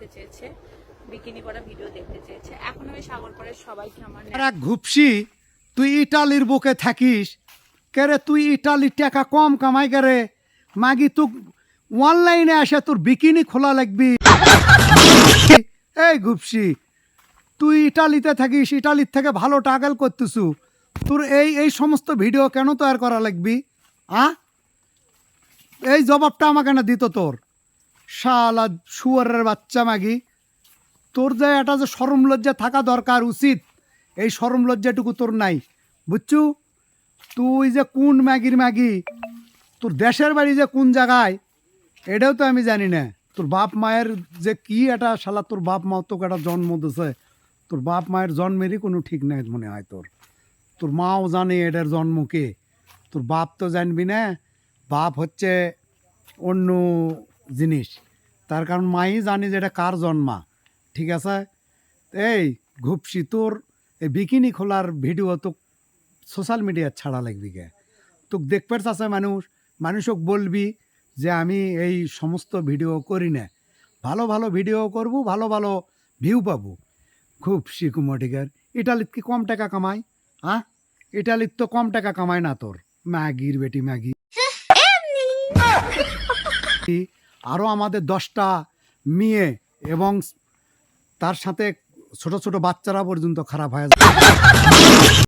দেখতে চেয়েছে, বিকিনি করা ভিডিও দেখতে চেয়েছে। এখন আমি সাগর পরে সবাইকে আমার আর ঘুপসি, তুই ইটালির বুকে থাকিস? কেরে তুই ইটালির টাকা কম কামাই করে মাগি, তুই অনলাইনে আসে তোর বিকিনি খোলা লাগবি। এই ঘুপসি, তুই ইটালিতে থাকিস, ইটালির থেকে ভালো টাকাল করতেছু। তোর এই এই সমস্ত ভিডিও কেন তৈরি করা লাগবি, আ? এই জবাবটা আমাকে না দিত তোর। শালা শুয়ারের বাচ্চা মাগি। তোর যে এটা যে সরম লজ্জা থাকা দরকার উচিত, এই সরম লজ্জাটুকু তোর নাই। বুঝছু? তুই যে কোন ম্যাগির ম্যাগি তোর দেশের বাড়ি যে কোন জায়গায়, এটাও তো আমি জানি না। তোর বাপ মায়ের যে কি এটা, শালা তোর বাপ মা তোকে একটা জন্ম দিছে। তোর বাপ মায়ের জন্মেরই কোনো ঠিক নাই মনে হয় তোর। তোর মাও জানে এটার জন্ম কে। তোর বাপ তো জানবি না। বাপ হচ্ছে অন্য জিনিস। তার কারণ মাই জানি যে এটা কার জন্মা। ঠিক আছে? এই ঘুপসি তোর এই বিকিনি খোলার ভিডিও তো সোশ্যাল মিডিয়ায় ছাড়া লাগবি কে? তোকে দেখবে চাষে মানুষ মানুষক বলবি যে আমি এই সমস্ত ভিডিও করি না। ভালো ভালো ভিডিও করব ভালো ভালো ভিউ পাবো। খুব শিকুমটিকার ইটালিত কি কম টাকা কামাই? হ্যাঁ ইটালিত তো কম টাকা কামায় না তোর। ম্যাগির বেটি ম্যাগি। আরও আমাদের দশটা মেয়ে এবং তার সাথে ছোট ছোট বাচ্চারা পর্যন্ত খারাপ হয়ে যায়।